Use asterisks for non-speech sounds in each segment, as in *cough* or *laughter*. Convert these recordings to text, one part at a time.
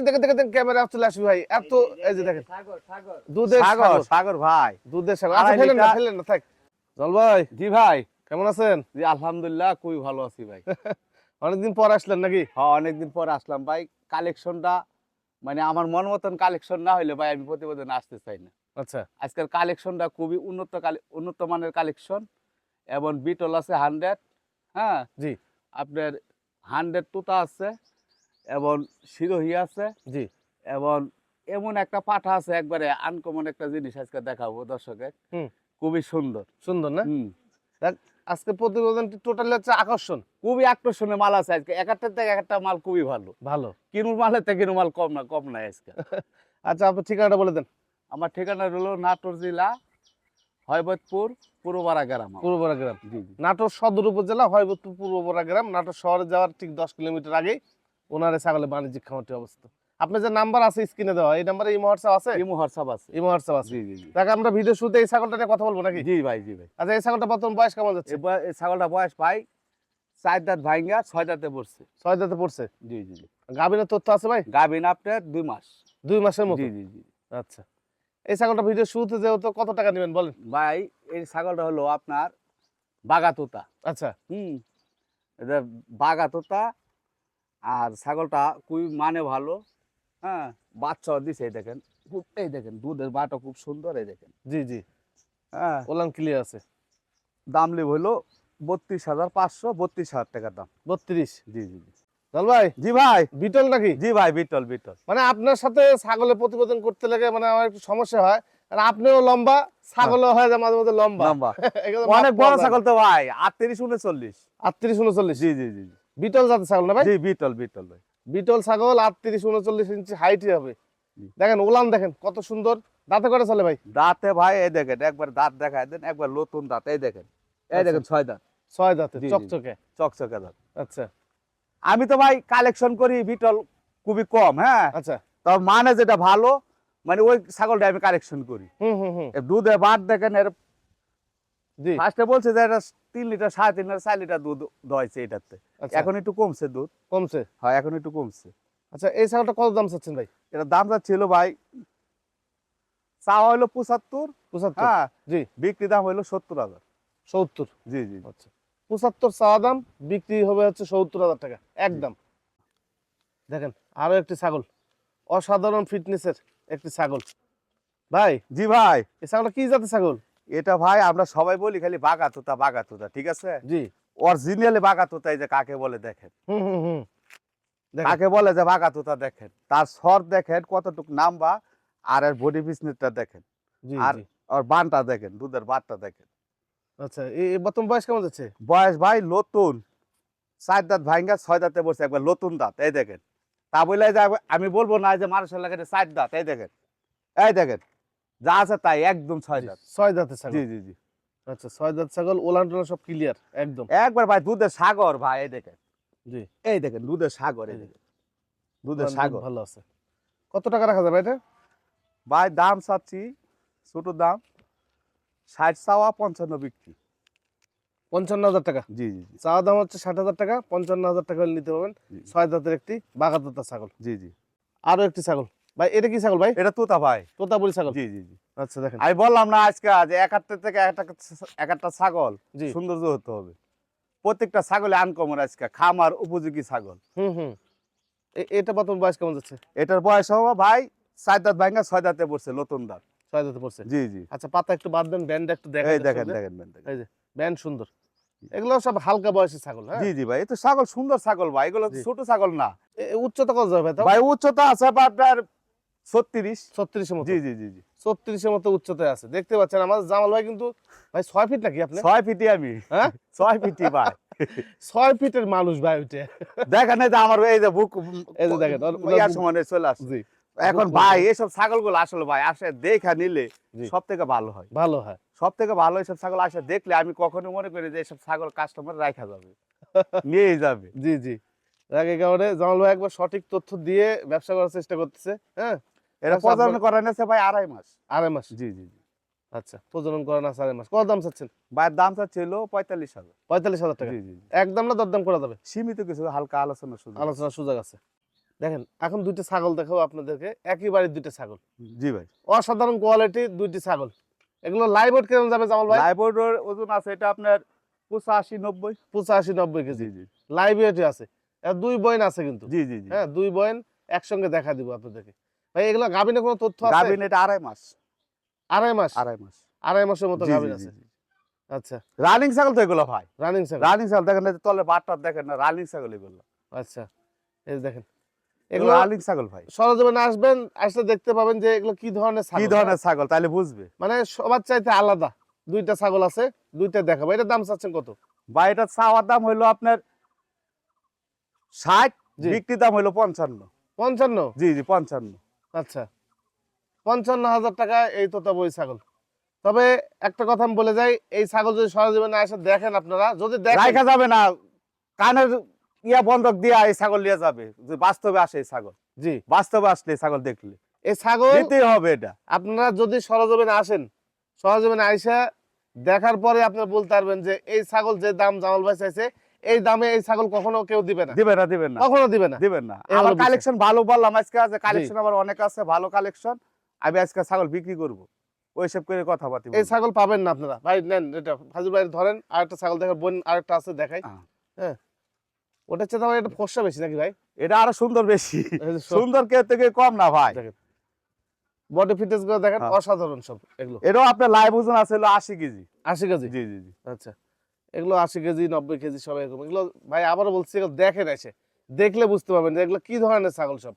দেখে দেখে দেখেন ক্যামেরা চলে আসবে ভাই। এত এই যে দেখেন। দুধের সাগর সাগর। সাগর ভাই। দুধের সাগর। আচ্ছা ফেলেন না ফেলেন না থাক। জল ভাই। জি ভাই। কেমন আছেন? জি আলহামদুলিল্লাহ খুবই ভালো আছি ভাই। *laughs* অনেকদিন পর আসলেন নাকি? হ্যাঁ অনেকদিন পর আসলাম ভাই। কালেকশনটা মানে আমার মন মতন কালেকশন না হইলে ভাই আমি প্রতিবেদন আসতে চাই না। আচ্ছা। আজকের কালেকশনটা খুবই উন্নত কালে- উন্নত মানের কালেকশন এবং বিটল আছে হান্ড্রেড হ্যাঁ? জি। আপনার হান্ড্রেড তুতা আছে। এবং শিরোহি আছে। জি। এবং এমন একটা পাঠা আছে একবারে আনকমন একটা জিনিস আজকে দেখাবো দর্শকের। খুবই সুন্দর। সুন্দর না? আজকে প্রতিবেদনটি টোটালি হচ্ছে আকর্ষণ। খুবই আকর্ষণীয় মাল আছে আজকে। এক একটা থেকে একটা মাল খুবই ভালো। ভালো। কিনুর মালের থেকে কিনুর মাল কম না কম নাই আজকে। *laughs* আচ্ছা আপনার ঠিকানাটা বলে দেন। আমার ঠিকানা হলো নাটোর জেলা হয়বতপুর পূর্বপাড়া গ্রাম। পূর্ববরা গ্রাম। নাটোর সদর উপজেলা হয়বতপুর পূর্ববরা গ্রাম। নাটোর শহরে যাওয়ার ঠিক দশ কিলোমিটার আগে ওনার ছাগলের বাণিজ্যিক খামারটি অবস্থিত। আপনার যে নাম্বার আছে স্ক্রিনে দেওয়া এই নাম্বারে ইমো হোয়াটসঅ্যাপ আছে? ইমু হোয়াটসঅ্যাপ আছে। ইমো হোয়াটসঅ্যাপ আছে। জি জি দেখ আমরা ভিডিও শুরুতে এই ছাগলটা নিয়ে কথা বলব নাকি? জি ভাই জি ভাই। আচ্ছা এই ছাগলটা বর্তমান বয়স কেমন যাচ্ছে? এই ছাগলটা বয়স ভাই চার দাঁত ভাইঙ্গা ছয় দাঁতে পড়ছে। ছয় দাঁতে পড়ছে? জি জি জি। গাভীনের তথ্য আছে ভাই? গাভিন আপনার দুই মাস। দুই মাসের মতো? জি জি জি। আচ্ছা। এই ছাগলটা ভিডিও শুরুতে যেহেতু কত টাকা নেবেন বলেন? ভাই এই ছাগলটা হলো আপনার বাগাতোতা আচ্ছা। হুম। এটা বাগাতোতা আর ছাগলটা খুবই মানে ভালো হ্যাঁ? বাচ্চা দিছে দেখেন। খুব এই দেখেন দুধের বাটা খুব সুন্দর এই দেখেন। জি জি। হ্যাঁ। ওলান ক্লিয়ার আছে। দাম লিব হইল বত্রিশ হাজার পাঁচশো বত্রিশ হাজার টাকার দাম। বত্রিশ? জি জি জি। চল ভাই? জি ভাই। বিটল নাকি জি ভাই বিটল বিটল। মানে আপনার সাথে ছাগলের প্রতিবেদন করতে লাগে মানে আমার একটু সমস্যা হয়। আর আপনিও লম্বা ছাগলও হয় যায় মাঝে মাঝে লম্বা। লম্বা। *laughs* অনেক বড় ছাগল তো ভাই আটত্রিশ উনচল্লিশ। আটত্রিশ উনচল্লিশ। জি জি জি জি। বিটল জাতের ছাগল না ভাই? জি বিটল বিটল ভাই। বিটল ছাগল আটত্রিশ উনচল্লিশ ইঞ্চি হাইটই হবে। দেখেন ওলান দেখেন কত সুন্দর। দাঁতে করে চলে ভাই? দাঁতে ভাই এই দেখেন একবার দাঁত দেখায় দেন একবার নতুন দাঁত এই দেখেন। এই আচ্ছা। দেখেন ছয় দাঁত। ছয় দাঁতে। চকচকে? চকচকে দাঁত। আচ্ছা। আমি তো ভাই কালেকশন করি বিটল খুবই কম হ্যাঁ? আচ্ছা। তবে মানে যেটা ভালো মানে ওই ছাগলটা আমি কালেকশন করি। হুম হুম হুম। দুধে বাট দেখেন এর ফার্স্টে বলছে যে এটা তিন লিটার সাড়ে তিন লিটার চার লিটার দুধ দোয়াইছে এটাতে। আচ্ছা। এখন একটু কমছে দুধ। কমছে? হয় এখন একটু কমছে। আচ্ছা এই ছাগলটা কত দাম চাচ্ছেন ভাই? এটা দাম ছিল ভাই চাওয়া হলো পঁচাত্তর। পঁচাত্তর? হ্যাঁ জি। বিক্রি দাম হলো সত্তর হাজার। সত্তর? জি জি। আচ্ছা। পঁচাত্তর চাওয়া দাম বিক্রি হবে হচ্ছে সত্তর হাজার টাকা একদম। দেখেন আরও একটি ছাগল। অসাধারণ ফিটনেসের একটি ছাগল। ভাই জি ভাই। এই ছাগলটা কি জাতের ছাগল? এটা ভাই আমরা সবাই বলি খালি বাগা তোতা বাগা তোতা ঠিক আছে? জি। অরিজিনালি বাগা তোতা এই যে কাকে বলে দেখেন? হুম হুম হুম। কাকে বলে যে বাগা তোতা দেখেন? তার সর দেখেন কতটুক নাম্বা আর এর বডি বিজনেসটা দেখেন। আর আর বানটা দেখেন দুধের বাটটা দেখেন। আচ্ছা এই বর্তমান বয়স কেমন যাচ্ছে? বয়স ভাই নতুন। চার দাঁত ভাঙ্গা ছয় দাঁতে বসে একবার নতুন দাঁত এই দেখেন। তা বলে যে আমি বলব না যে মানুষের লাগে চার দাঁত এই দেখেন। এই দেখেন। যা আছে তাই একদম ছয় দাঁত। ছয় দাঁতের ছাগল। জি জি জি। আচ্ছা ছয় দাঁত ছাগল ওলান টোলান সব ক্লিয়ার একদম। একবার ভাই দুধের সাগর ভাই এই দেখেন। জি। এই দেখেন দুধের সাগর এই দেখেন। দুধের সাগর। ভালো আছে। কত টাকা রাখা যাবে এটা? ভাই দাম চাচ্ছি ছোট দাম ষাট চাওয়া পঞ্চান্ন বিক্রি। পঞ্চান্ন হাজার টাকা? জি জি চাওয়া দাম হচ্ছে ষাট হাজার টাকা পঞ্চান্ন হাজার টাকা নিতে পারবেন। ছয় দাঁতের একটি বাগাতোতা ছাগল। জি জি। আরও একটি ছাগল। ভাই এটা কি ছাগল ভাই? এটা তোতা ভাই। তোতাপুরি ছাগল। জি জি জি। আচ্ছা দেখেন। আমি বললাম না আজকে যে এক একটা থেকে একটা এক একটা ছাগল সৌন্দর্য হতে হবে। প্রত্যেকটা ছাগলে আনকমন আজকে খামার উপযোগী ছাগল। হুম হুম। এটা বর্তমান বয়স কেমন যাচ্ছে? এটার বয়স হবে ভাই দাঁত ছয় দাঁতে পড়ছে নতুন দাঁত। ছয় দাঁতে পড়ছে? জি জি। আচ্ছা পাতা একটু বাদ দেন ব্যান্ড একটু দেখেন দেখেন দেখেন। এই যে ব্যান্ড সুন্দর। এগুলো সব হালকা বয়সী ছাগল হ্যাঁ? জি জি ভাই তো ছাগল সুন্দর ছাগল ভাই এগুলো ছোট ছাগল না। উচ্চতা কত যাবে ভাই উচ্চতা আছে আপনার ছত্রিশ? ছত্রিশের মতো। জি জি জি জি। ছত্রিশের মতো উচ্চতায় আছে। দেখতে পাচ্ছেন আমাদের জামাল ভাই কিন্তু ভাই ছয় ফিট নাকি আপনি? ছয় ফিটি আমি। হ্যাঁ? ছয় ফিটি ভাই। *laughs* ছয় ফিটের মানুষ ভাই ওইটা দেখেন এই আমার এই যে বুক এই যে দেখেন, ওর- ওর ইয়ার বুক- সমানে চলে আসছে। জি। এখন ভাই এইসব ছাগলগুলো আসলে ভাই আসে দেখা নিলে সব থেকে ভালো হয়। ভালো হয়। সব থেকে ভালো এইসব ছাগল আসে দেখলে আমি কখনো মনে করি যে এইসব ছাগল কাস্টমার রাখা যাবে নিয়ে যাবে। জি জি। কারণে জামাল ভাই একবার সঠিক তথ্য দিয়ে ব্যবসা করার চেষ্টা করতেছে হ্যাঁ? এটা প্রজনন আপনার- করানো আছে ভাই? আড়াই মাস। আড়াই মাস। জি জি জি। আচ্ছা প্রজনন করেন আছে আড়াই মাস। কত দাম চাচ্ছেন? ভাইয়ের দামটা ছিল পঁয়তাল্লিশ হাজার। পঁয়তাল্লিশ হাজার টাকা। জি জি। একদম না দরদাম করা যাবে? সীমিত কিছু হালকা আলোচনা আলোচনার সুযোগ আছে। দেখেন এখন দুইটা ছাগল দেখাবো আপনাদেরকে। দুইটা ছাগল। জি ভাই। অসাধারণ কোয়ালিটি দুইটি ছাগল। এগুলো ওয়েট কেমন যাবে জামাল ভাই? লাইবোর্ডের ওজন আছে এটা আপনার পঁচাশি নব্বই। পঁচাশি নব্বই কেজি। জি জি। লাইভ আছে। দুই বয়ন আছে কিন্তু। জি জি জি। হ্যাঁ দুই বয়ন একসঙ্গে দেখা দিব আপনাদেরকে। ভাই এগুলো গাভিনে কোনো তথ্য আছে? গাভিন এটা আড়াই মাস। আড়াই মাস? আড়াই মাস। আড়াই মাসের মতো জি, গাভিন আছে। আচ্ছা। রানিং ছাগল তো এগুলো ভাই। রানিং ছাগল? রানিং ছাগল দেখেন তলে বাটটা দেখেন না রানিং ছাগল এগুলো। আচ্ছা এই দেখেন। এগুলো রানিং ছাগল ভাই। সরজমিনে আসবেন আসলে দেখতে পাবেন যে এগুলো কি ধরনের ছাগল কি ধরনের ছাগল তাহলে বুঝবে। মানে সবার চাইতে আলাদা দুইটা ছাগল আছে দুইটা দেখাবো। এটার দাম চাচ্ছেন কত? বা এটা চাওয়ার দাম হইল আপনার ষাট। বিক্রি দাম হইল পঞ্চান্ন। পঞ্চান্ন? জি জি পঞ্চান্ন। আচ্ছা। পঞ্চান্ন হাজার টাকা এই তোতা বই ছাগল। তবে একটা কথা আমি বলে যাই এই ছাগল যদি সরজমিনে আসে দেখেন আপনারা যদি রাখা যাবে না কানের ইয়া বন্ধক দিয়া এই ছাগল নিয়ে যাবে যে বাস্তবে আসে এই ছাগল। জি। বাস্তবে আসলে এই ছাগল দেখলে। এই ছাগল নিতেই হবে এটা। আপনারা যদি সরজমিনে আসেন সরজমিনে আইসা দেখার পরে আপনারা বলতে পারবেন যে এই ছাগল যে দাম জামাল ভাই চাইছে এই দামে এই ছাগল কখনো কেউ দিবে না। দিবেন না দিবেন না। কখনো দিবে না। দিবেন না। আমার কালেকশন ভালো বললাম আজকে আছে কালেকশন আমার অনেক আছে ভালো কালেকশন আমি আজকে ছাগল বিক্রি করব। ওইসব করে কথা বাতি এই ছাগল পাবেন না আপনারা। ভাই নেন এটা ফাজুল ভাই ধরেন আরেকটা ছাগল দেখার বোন আরেকটা আছে দেখাই। হ্যাঁ। ওটা হচ্ছে তোমার এটা বেশি নাকি ভাই? এটা আরও সুন্দর বেশি। সুন্দর কে থেকে কম না ভাই। বডি ফিটনেসগুলো দেখেন হ্যাঁ। অসাধারণ সব এগুলো। এটাও আপনার লাইভ ওজন আছে হলো আশি কেজি। আশি কেজি? জি জি জি। আচ্ছা। এগুলো আশি কেজি নব্বই কেজি সব এরকম। এগুলো ভাই আবারও বলছি এগুলো দেখেন এসে। দেখলে বুঝতে পারবেন যে এগুলো কি ধরনের ছাগল সব।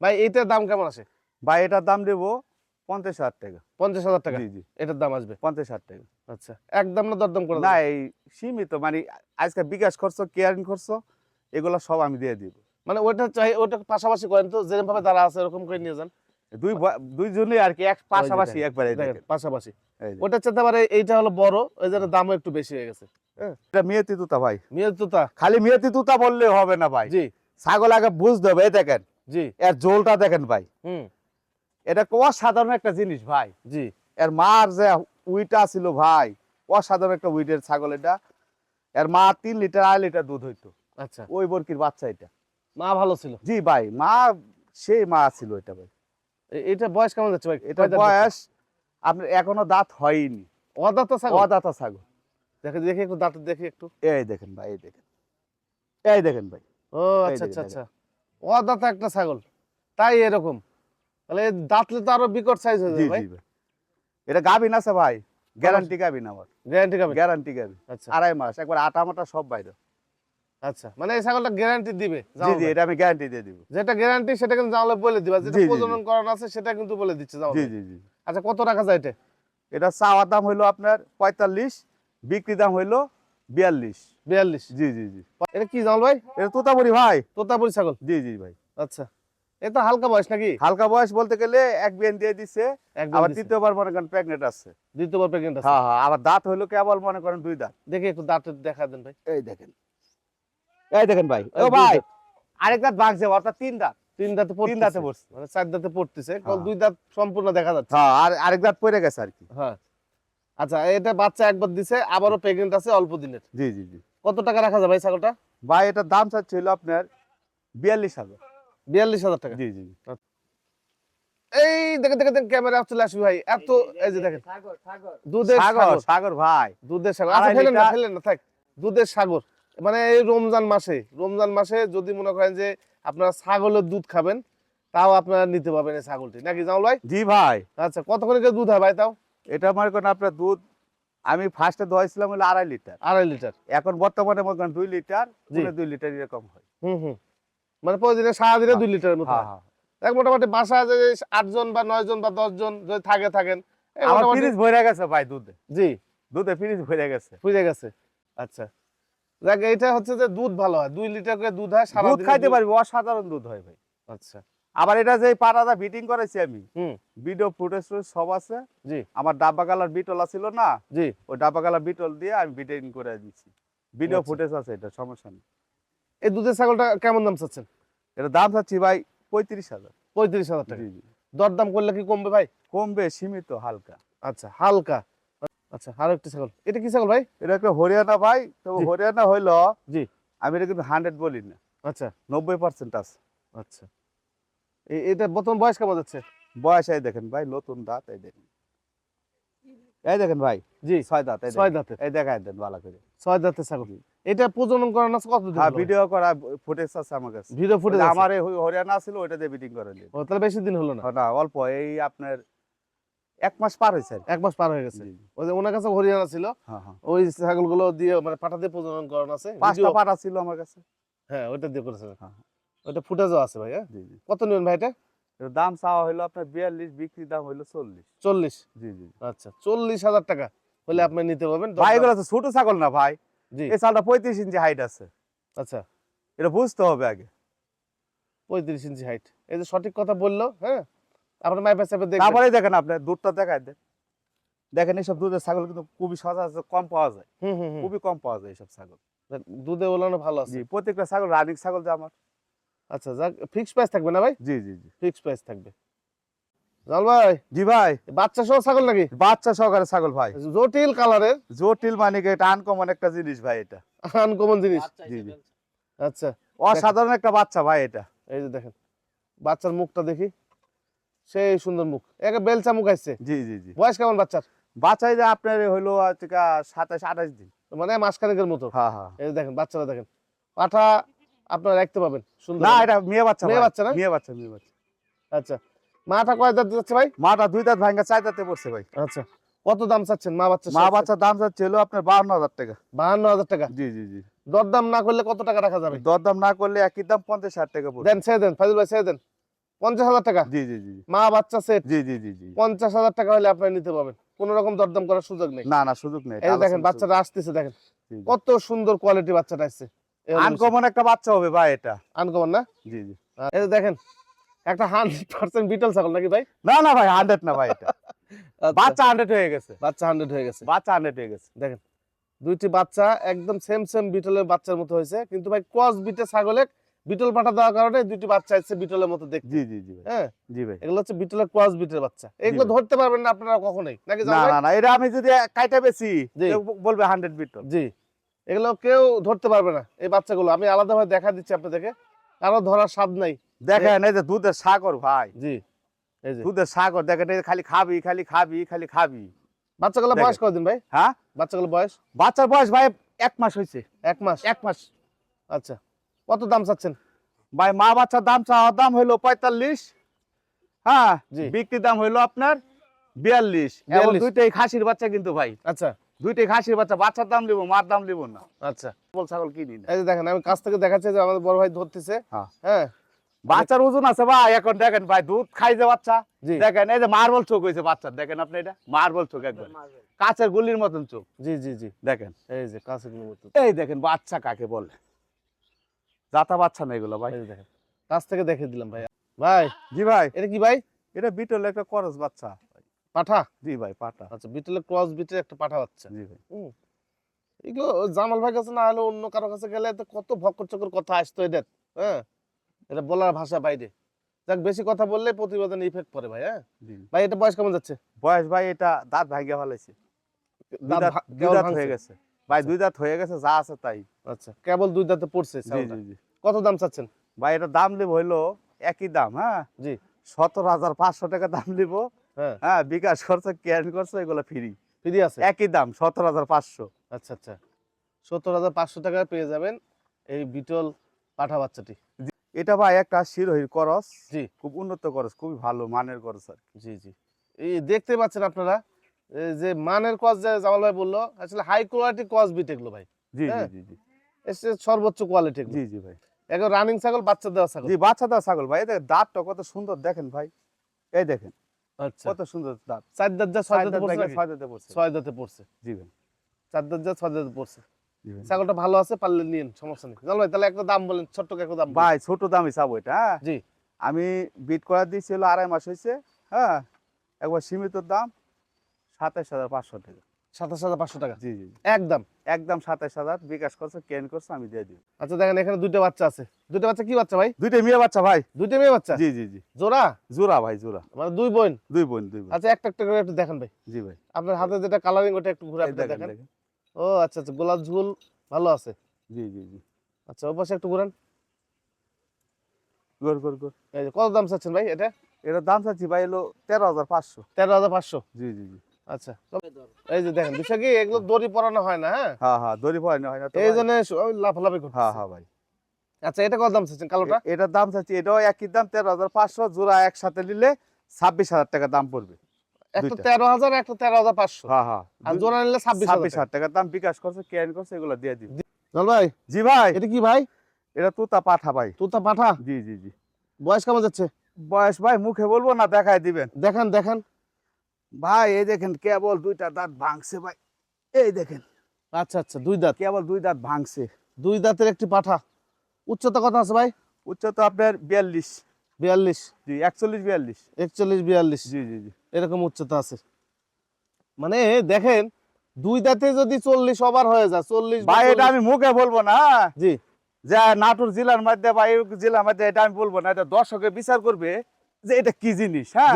ভাই এইটার দাম কেমন আসে? ভাই এটার দাম দেবো পঞ্চাশ হাজার টাকা। পঞ্চাশ হাজার টাকা? জি জি। এটার দাম আসবে? পঞ্চাশ হাজার টাকা। আচ্ছা একদম না দরদাম করে না এই সীমিত মানে আজকে বিকাশ খরচ কেয়ারিং খরচ এগুলো সব আমি দিয়ে দিব। মানে ওটা চাই ওটা পাশাপাশি করেন তো যেরকম ভাবে দাঁড়া আছে এরকম করে নিয়ে যান। দুই দুইজনেই আর কি এক পাশাপাশি একবারে পাশাপাশি। ওটা চেতে পারে এইটা হলো বড় ওই জন্য দামও একটু বেশি হয়ে গেছে। এটা মেয়েতি তুতা ভাই। তুতা খালি মেয়েতি তুতা বললে হবে না ভাই। জি। ছাগল আগে বুঝতে হবে দেখেন। জি। এর জোলটা দেখেন ভাই। হুম। এটা অসাধারণ একটা জিনিস ভাই। জি। এর মার যে উইটা ছিল ভাই অসাধারণ একটা উইটের ছাগল এটা। এর মা তিন লিটার আড়াই লিটার দুধ হইতো। আচ্ছা। ওই বরকির বাচ্চা এটা। মা ভালো ছিল? জি ভাই মা সেই মা ছিল এটা ভাই। এটা বয়স কেমন যাচ্ছে ভাই? এটা বয়স আপনার এখনও দাঁত হয়নি। অদাতা ছাগল? অদাতা ছাগল। দেখে দেখি একটু দাঁত দেখি একটু। এই দেখেন ভাই এই দেখেন। এই দেখেন ভাই। ও আচ্ছা আচ্ছা আচ্ছা। অদাতা একটা ছাগল তাই এরকম। তাহলে দাঁতলে তো আরও বিকট সাইজ হয়ে যাবে ভাই। এটা গাবিন আছে ভাই? গ্যারান্টি গাবিন আমার। গ্যারান্টি খাবে গ্যারান্টি গাবিন আচ্ছা। আড়াই মাস একবার আটা মাটা সব বাইরে। আচ্ছা মানে এই ছাগলটা গ্যারান্টি দিবে জি জি এটা আমি গ্যারান্টি দিয়ে দিব। যেটা গ্যারান্টি সেটা কিন্তু জানলে বলে দিবা যেটা। প্রজনন করানো আছে সেটা কিন্তু বলে দিচ্ছে জি জি জি। আচ্ছা কত রাখা যায় এটা? এটা চাওয়ার দাম হইল আপনার পঁয়তাল্লিশ বিক্রি দাম হইল বিয়াল্লিশ। বিয়াল্লিশ। জি জি জি। এটা কি জামাল ভাই? এটা তোতাপুরি ভাই। তোতাপুরি ছাগল? জি জি ভাই। আচ্ছা। এ তো হালকা বয়স নাকি? হালকা বয়স বলতে গেলে এক বিয়ান দিয়ে দিছে। আবার দিছে। তৃতীয়বার মনে করেন প্রেগনেন্ট আছে। দ্বিতীয়বার প্রেগনেন্ট আছে। হ্যাঁ হ্যাঁ আবার দাঁত হইল কেবল মনে করেন দুই দাঁত। দেখি একটু দাঁত দেখা দেন ভাই। এই দেখেন। এই দেখেন ভাই। ও ভাই। আরেক দাঁত ভাগছে অর্থাৎ তিন দাঁত। তিন দাঁতে তিন দাঁতে পড়ছে। মানে চার দাঁতে পড়তেছে। হ্যাঁ। দুই দাঁত সম্পূর্ণ দেখা যাচ্ছে। হ্যাঁ আর আরেক দাঁত পড়ে গেছে আর কি। হ্যাঁ। আচ্ছা এটা বাচ্চা একবার দিছে আবারও প্রেগনেন্ট আছে অল্প দিনের। জি জি জি। কত টাকা রাখা যায় ভাই ছাগলটা? ভাই এটার দাম চাচ্ছিল আপনার বিয়াল্লিশ হাজার। বিয়াল্লিশ হাজার টাকা। জি জি জি। এই দেখে দেখে দেখে ক্যামেরা চলে আসবি ভাই। এত এই যে দেখেন। দুধের সাগর সাগর। সাগর ভাই। দুধের সাগর। আচ্ছা ফেলেন না ফেলেন না থাক। দুধের সাগর। মানে এই রমজান মাসে রমজান মাসে যদি মনে করেন যে আপনারা ছাগলের দুধ খাবেন তাও আপনারা নিতে পারবেন এই ছাগলটি। নাকি জামাল ভাই? জি ভাই। আচ্ছা কতক্ষণ করে দুধ হয় ভাই তাও? এটা মনে করেন আপনার দুধ আমি ফার্স্টে দোয়াইছিলাম হলো আড়াই লিটার। আড়াই লিটার। এখন বর্তমানে মনে করেন দুই লিটার দুই লিটার এরকম হয়। হুম হুম। মানে প্রতিদিনে সারাদিনে। দুই লিটারের মতো হ্যাঁ হয়। হ্যাঁ। এক মোটামুটি বাসা যে আটজন বা নয় জন বা দশ জন যদি থাকে থাকেন আমার ফ্রিজ ভরে গেছে ভাই দুধে। জি। দুধে ফ্রিজ ভরে গেছে। বুঝে গেছে। আচ্ছা। দেখ এটা হচ্ছে যে দুধ ভালো হয়। দুই লিটার করে দুধ হয় সারা দুধ খাইতে পারবি অসাধারণ দুধ হয় ভাই। আচ্ছা। আবার এটা যে পাটাটা বিটিং করেছি আমি হুম। ভিডিও ফুটেজ সব আছে। জি। আমার ডাব্বা কালার বিটল ছিল না জি। ওই ডাব্বা কালার বিটল দিয়ে আমি বিটিং করে দিচ্ছি ভিডিও। ফুটেজ আছে এটা সমস্যা নেই। এই দুধের ছাগলটা কেমন দাম চাচ্ছেন? এটা দাম চাচ্ছি ভাই পঁয়ত্রিশ হাজার। পঁয়ত্রিশ হাজার টাকা। দরদাম করলে কি কমবে ভাই? কমবে সীমিত হালকা। আচ্ছা হালকা। আচ্ছা আরও একটি ছাগল। এটা কি ছাগল ভাই? এটা একটা হরিয়ানা ভাই তো হরিয়ানা হইল জি। আমি এটা কিন্তু হান্ড্রেড বলি না। আচ্ছা। নব্বই পার্সেন্ট আছে। আচ্ছা। এটা বর্তমান বয়স কেমন যাচ্ছে? বয়স এই দেখেন ভাই নতুন দাঁত এই দেখেন। এই দেখেন ভাই জি। ছয় দাঁত ছয়। দাঁতের। এই দেখাই দেন ভালো করে। ছয় দাঁতের ছাগল। এটা প্রজনন করানো আছে কতদিন হ্যাঁ ভিডিও করা ফুটেজ আছে আমার কাছে। ভিডিও ফুটে ওই আমার এই হরিয়ানা ছিল ওইটা দিয়ে বিটিং করে দিন ও তাহলে বেশি দিন হলো না? না অল্প। এই আপনার এক মাস পার হয়েছে এক মাস পার হয়ে গেছে। ওই যে ওনার কাছে হরিয়ানা ছিল হ্যাঁ হ্যাঁ। ওই ছাগলগুলো দিয়ে মানে পাঠা দিয়ে প্রজনন করানো আছে? পাঁচটা পাটা ছিল আমার কাছে। হ্যাঁ ওইটা দিয়ে করেছেন হ্যাঁ, ওইটা ফুটেজও আছে ভাই হ্যাঁ? জি জি। কত নেবেন ভাই এটা? এর দাম চাওয়া হলো আপনার বিয়াল্লিশ বিক্রি দাম হলো চল্লিশ। চল্লিশ? জি জি। আচ্ছা চল্লিশ হাজার টাকা হলে আপনি নিতে পারবেন। ভাই এগুলো তো ছোট ছাগল না ভাই। জি। এই পঁয়ত্রিশ ইঞ্চি হাইট আছে। আচ্ছা। এটা বুঝতে হবে আগে। পঁয়ত্রিশ ইঞ্চি হাইট এই যে সঠিক কথা বলল হ্যাঁ? আপনার মাইপে চাপে দেখবেন। তারপরে দেখেন আপনি দুধটা দেখাই দেন। দেখেন এইসব দুধের ছাগল কিন্তু খুবই সচরাচর কম পাওয়া যায়। হুম হুম হুম। খুবই কম পাওয়া যায় এইসব ছাগল। দুধে ওলানো ভালো আছে। প্রত্যেকটা ছাগল রানিং ছাগল যে আমার। আচ্ছা যাক ফিক্স প্রাইস থাকবে না ভাই? জি জি জি। ফিক্স প্রাইস থাকবে। জাল ভাই? জি ভাই। বাচ্চা সহ ছাগল নাকি? বাচ্চা সহকারে ছাগল ভাই। জটিল কালারের। জটিল মানে কি এটা আনকমন একটা জিনিস ভাই এটা। আনকমন জিনিস। জি জি। আচ্ছা। অসাধারণ একটা বাচ্চা ভাই এটা। এই যে দেখেন বাচ্চার মুখটা দেখি। সেই সুন্দর মুখ। একে বেলচা মুখ আসছে। জি জি জি। বয়স কেমন বাচ্চার? বাচ্চাই যে আপনার হইল আজকে সাতাশ আঠাশ দিন। মানে মাসখানেকের মতো। হ্যাঁ হ্যাঁ। এই যে দেখেন বাচ্চারা দেখেন। পাঠা আপনারা রাখতে পাবেন সুন্দর না এটা মেয়ে বাচ্চা মেয়ে বাচ্চা না? মেয়ে বাচ্চা মেয়ে বাচ্চা। আচ্ছা মাটা কয় দাঁত যাচ্ছে ভাই? মাটা দুই দাঁত ভাঙ্গা চার দাঁতে পড়ছে ভাই। আচ্ছা কত দাম চাচ্ছেন মা বাচ্চা মা বাচ্চার দাম যাচ্ছে হলো আপনার বাউন্ন হাজার টাকা। বাহান্ন হাজার টাকা? জি জি জি। দরদাম না করলে কত টাকা রাখা যাবে? দরদাম না করলে একই দাম পঞ্চাশ ষাট টাকা পড়বে। দেন ছেড়ে দেন ফাইজুল ভাই ছেড়ে দেন। পঞ্চাশ হাজার টাকা? জি জি জি মা বাচ্চা সেট জি জি জি জি। পঞ্চাশ হাজার টাকা হলে আপনি নিতে পারবেন। কোন রকম দরদাম করার সুযোগ নেই। না না সুযোগ নেই এই দেখেন বাচ্চাটা আসতেছে দেখেন। কত সুন্দর কোয়ালিটি বাচ্চাটা আসছে। আনকমন একটা বাচ্চা হবে ভাই এটা। আনকমন না? জি জি। এই দেখেন একটা হান্ড্রেড পার্সেন্ট বিটল ছাগল নাকি ভাই? না না ভাই হান্ড্রেড না ভাই এটা। *laughs* আচ্ছা, বাচ্চা হান্ড্রেড হয়ে গেছে। বাচ্চা হান্ড্রেড হয়ে গেছে। বাচ্চা হান্ড্রেড হয়ে গেছে। দেখেন দুইটি বাচ্চা একদম সেম সেম বিটলের বাচ্চার মতো হয়েছে। কিন্তু ভাই ক্রস বিটে ছাগলে বিটল পাঠা দেওয়ার কারণে দুইটি বাচ্চা এসেছে বিটলের মতো দেখতে। জি জি জি হ্যাঁ? জি ভাই। এগুলো হচ্ছে বিটলের ক্রস বিটের বাচ্চা। এগুলো ধরতে পারবেন না আপনারা কখনোই। নাকি না না না এটা আমি যদি কাইটা বেশি। বলবে হান্ড্রেড বিটল জি। এগুলো কেউ ধরতে পারবে না এই বাচ্চাগুলো। আমি আলাদাভাবে দেখা দিচ্ছি আপনাদেরকে। কারও ধরার স্বাদ নাই। দেখেন এই যে দুধের সাগর ভাই। জি এই যে। দুধের সাগর দেখেন এই খালি খাবি খালি খাবি খালি খাবি। বাচ্চাগুলো। বয়স কদিন ভাই? হ্যাঁ? বাচ্চাগুলো বয়স? বাচ্চার বয়স ভাই এক মাস হয়েছে। এক মাস? এক মাস। আচ্ছা কত দাম চাচ্ছেন? ভাই মা বাচ্চার দাম চাওয়ার দাম হইল পঁয়তাল্লিশ। হ্যাঁ জি। বিক্রি দাম হইল আপনার বিয়াল্লিশ। দুইটাই খাসির বাচ্চা কিন্তু ভাই। আচ্ছা। দুইটাই খাসির বাচ্চা বাচ্চার দাম লিবো মার দাম লিবো না। আচ্ছা। বল ছাগল কিনি না এই যে দেখেন আমি কাছ থেকে দেখাচ্ছি যে আমাদের বড় ভাই ধরতেছে। হ্যাঁ। হ্যাঁ। বাচ্চার ওজন আছে ভাই এখন দেখেন ভাই দুধ খাই যে বাচ্চা। দেখেন এই যে মার্বল চোখ হয়েছে বাচ্চার দেখেন আপনি এটা? মার্বল চোখ একবার কাঁচের গুলির মতন চোখ। জি জি জি। দেখেন। এই যে কাছে মতো এই দেখেন বাচ্চা কাকে বলে? জাতা বাচ্চা না এগুলো ভাই? দেখেন কাছ থেকে দেখে দিলাম ভাই। ভাই। জি ভাই। এটা কি ভাই? এটা বিটল একটা করস বাচ্চা। পাঠা? জি ভাই পাটা আচ্ছা বিটলের ক্রস বিটের একটা পাঠা বাচ্চা জি ভাই। এগুলো জামাল ভাই কাছে না হলে অন্য কারও কাছে গেলে তো কত ভক্কর চক্কর কথা আসতো এটা হ্যাঁ? এটা বলার ভাষা বাইরে। যাক বেশি কথা বললে প্রতিবেদন ইফেক্ট পড়ে ভাই হ্যাঁ? ভাই এটা বয়স কেমন যাচ্ছে? বয়স ভাই এটা দাঁত ফেলাইছে। দুই দাঁত হয়ে গেছে। ভাই আচ্ছা। দুই দাঁত হয়ে গেছে যা আছে তাই। আচ্ছা কেবল দুই দাঁতে পড়ছে কত দাম চাচ্ছেন? ভাই এটা দাম লিব হইল একই দাম হ্যাঁ? জি। সতেরো হাজার পাঁচশো টাকা দাম লিব। হ্যাঁ। হ্যাঁ বিকাশ খরচ ক্যারি খরচ এগুলো ফ্রি ফ্রি আছে? একই দাম সতেরো হাজার পাঁচশো। আচ্ছা আচ্ছা। সত্তর হাজার পাঁচশো টাকায় পেয়ে যাবেন এই বিটল পাঠা বাচ্চাটি। এটা ভাই একটা শিরোহির করস। জি। খুব উন্নত করস খুবই ভালো মানের করস আর জি জি। এই দেখতে পাচ্ছেন আপনারা এই যে মানের কস যে জামাল ভাই বলল আসলে হাই কোয়ালিটি কস বিট এগুলো ভাই। জি জি হ্যাঁ। জি এসে সর্বোচ্চ কোয়ালিটি জি জি ভাই। এখন রানিং ছাগল বাচ্চা দেওয়া ছাগল। জি বাচ্চা দেওয়া ছাগল ভাই এই দেখেন দাঁতটা কত সুন্দর দেখেন ভাই। এই দেখেন। কত সুন্দর দাঁত। চার দাঁত যা ছয় দাঁতে পড়ছে ছয় দাঁতে পড়ছে। ছয় দাঁতে পড়ছে। জি ভাই। চার দাঁত যা ছয় দাঁতে পড়ছে। ছাগলটা ভালো আছে পারলে নিন সমস্যা নেই। জামাল ভাই তাহলে একটা দাম বলেন ছোট্ট একটা দাম ভাই ছোট দামই চাবো এটা হ্যাঁ? জি। আমি বিট করা হলো আড়াই মাস হয়েছে হ্যাঁ? একবার সীমিত দাম সাতাইশ হাজার পাঁচশো টাকা। সাতাশ হাজার পাঁচশো টাকা। জি জি। একদম একদম সাতাইশ হাজার বিকাশ করছে কেন করছে আমি দিয়ে দিই আচ্ছা দেখেন এখানে দুইটা বাচ্চা আছে। দুইটা বাচ্চা কি বাচ্চা ভাই? দুইটা মেয়ে বাচ্চা ভাই। দুইটা মেয়ে বাচ্চা? জি জি জি। জোড়া? জোড়া ভাই জোড়া। মানে দুই বোন? দুই বোন দুই বোন। আচ্ছা একটা একটা করে একটু দেখেন ভাই। জি ভাই। আপনার হাতে যেটা কালারিং ওটা একটু ঘুরে দেখেন। ও আচ্ছা আচ্ছা গোলাপ ঝুল ভালো আছে। জি জি জি। আচ্ছা ওই পাশে একটু ঘুরান। গোর গোর গোর এই কত দাম চাচ্ছেন ভাই এটা? এটার দাম চাচ্ছি ভাই হলো তেরো হাজার পাঁচশো। তেরো হাজার পাঁচশো। জি জি জি। আচ্ছা। এই যে দেখেন বিষয় কি? এগুলো দড়ি পরানো হয় না হ্যাঁ? হ্যাঁ হ্যাঁ দড়ি পড়ানো হয় না। এই জন্য লাফালাফি করতে হ্যাঁ হ্যাঁ ভাই। আচ্ছা এটা কত দাম চাচ্ছেন কালোটা? এটার দাম চাচ্ছি এটাও একই দাম তেরো হাজার পাঁচশো জোড়া একসাথে নিলে ছাব্বিশ হাজার টাকা দাম পড়বে। একটা তেরো হাজার একটা তেরো হাজার পাঁচশো। হ্যাঁ হ্যাঁ। আর জোড়া নিলে ছাব্বিশ ছাব্বিশ হাজার দাম বিকাশ করছে কেন করছে এগুলো দিয়ে জল ভাই জি ভাই। এটা কি ভাই? এটা তুতা পাঠা ভাই। তুতা পাঠা? জি জি জি। বয়স কেমন যাচ্ছে? বয়স ভাই মুখে বলব না দেখায় দিবেন। দেখান দেখান। ভাই এই দেখেন কেবল দুইটা দাঁত ভাঙছে ভাই। এই দেখেন। আচ্ছা আচ্ছা দুই দাঁত। কেবল দুই দাঁত ভাঙছে। দুই দাঁতের একটি পাঠা। উচ্চতা কত আছে ভাই? উচ্চতা আপনার বিয়াল্লিশ। বিয়াল্লিশ। জি একচল্লিশ বিয়াল্লিশ। একচল্লিশ বিয়াল্লিশ। জি জি জি। এরকম উচ্চতা আছে। মানে দেখেন দুই দাঁতে যদি চল্লিশ ওভার হয়ে যায় চল্লিশ ভাই এটা আমি মুখে বলব না। জি। যে নাটোর জেলার মধ্যে বা এই জেলার মধ্যে এটা আমি বলব না। এটা দর্শকে বিচার করবে যে এটা কি জিনিস হ্যাঁ?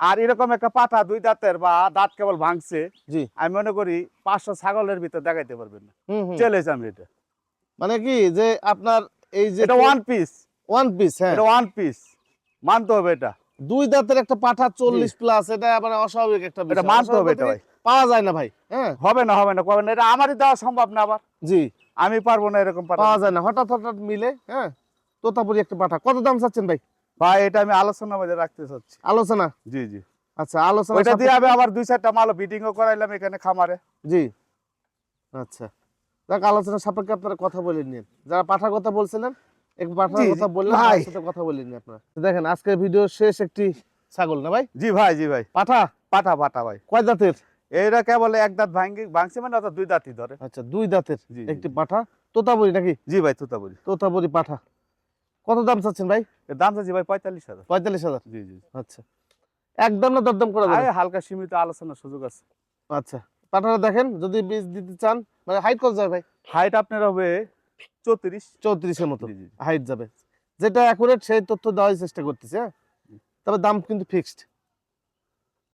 আর এরকম একটা পাঠা দুই দাঁতের বা দাঁত কেবল ভাঙছে জি। আমি মনে করি পাঁচশো ছাগলের ভিতর দেখাইতে পারবেন না। চ্যালেঞ্জ আমি এটা। মানে কি যে আপনার এই যে এটা ওয়ান পিস ওয়ান পিস হ্যাঁ। এটা ওয়ান পিস মানতে হবে এটা। দুই দাঁতের একটা পাঠা চল্লিশ প্লাস এটা আবার অস্বাভাবিক একটা এটা মানতে হবে এটা ভাই। পাওয়া যায় না ভাই হ্যাঁ। হবে না হবে না কবে না এটা আমারই দেওয়া সম্ভব না আবার। জি। আমি পারব না এরকম পাওয়া যায় না হঠাৎ হঠাৎ মিলে হ্যাঁ। তোতাপুরি একটা পাঠা। কত দাম চাচ্ছেন ভাই? ভাই এটা আমি আলোচনা মধ্যে রাখতে চাচ্ছি। আলোচনা? জি জি। আচ্ছা আলোচনা ওইটা দিয়ে আমি আবার দুই চারটা মাল বিডিংও করাইলাম এখানে খামারে। জি। আচ্ছা। দেখ আলোচনা সাপেক্ষে আপনারা কথা বলে নিন। যারা পাঠার কথা বলছিলেন এক পাঠার কথা বললেন সাথে কথা বলে নিন আপনারা। দেখেন আজকের ভিডিও শেষ একটি ছাগল না ভাই? জি ভাই জি ভাই। পাঠা? পাঠা পাঠা ভাই। কয় দাঁতের? এইটা কেবল এক দাঁত ভাঙ্গি ভাঙছে মানে অর্থাৎ দুই দাঁতই ধরে। আচ্ছা দুই দাঁতের একটি পাঠা। তোতাপুরি নাকি? জি ভাই তুতা বলি তোতাপুরি পাঠা। কত দাম চাচ্ছেন ভাই? এর দাম চাচ্ছি ভাই পঁয়তাল্লিশ হাজার। পঁয়তাল্লিশ হাজার? জি জি আচ্ছা। একদম না দরদম করে হালকা সীমিত আলোচনার সুযোগ আছে। আচ্ছা। পাঠাটা দেখেন যদি বীজ দিতে চান মানে হাইট কত যাবে ভাই? হাইট আপনার হবে চৌত্রিশ। চৌত্রিশের মতো হাইট যাবে। যেটা অ্যাকুরেট সেই তথ্য দেওয়ার চেষ্টা করতেছে হ্যাঁ? তবে দাম কিন্তু ফিক্সড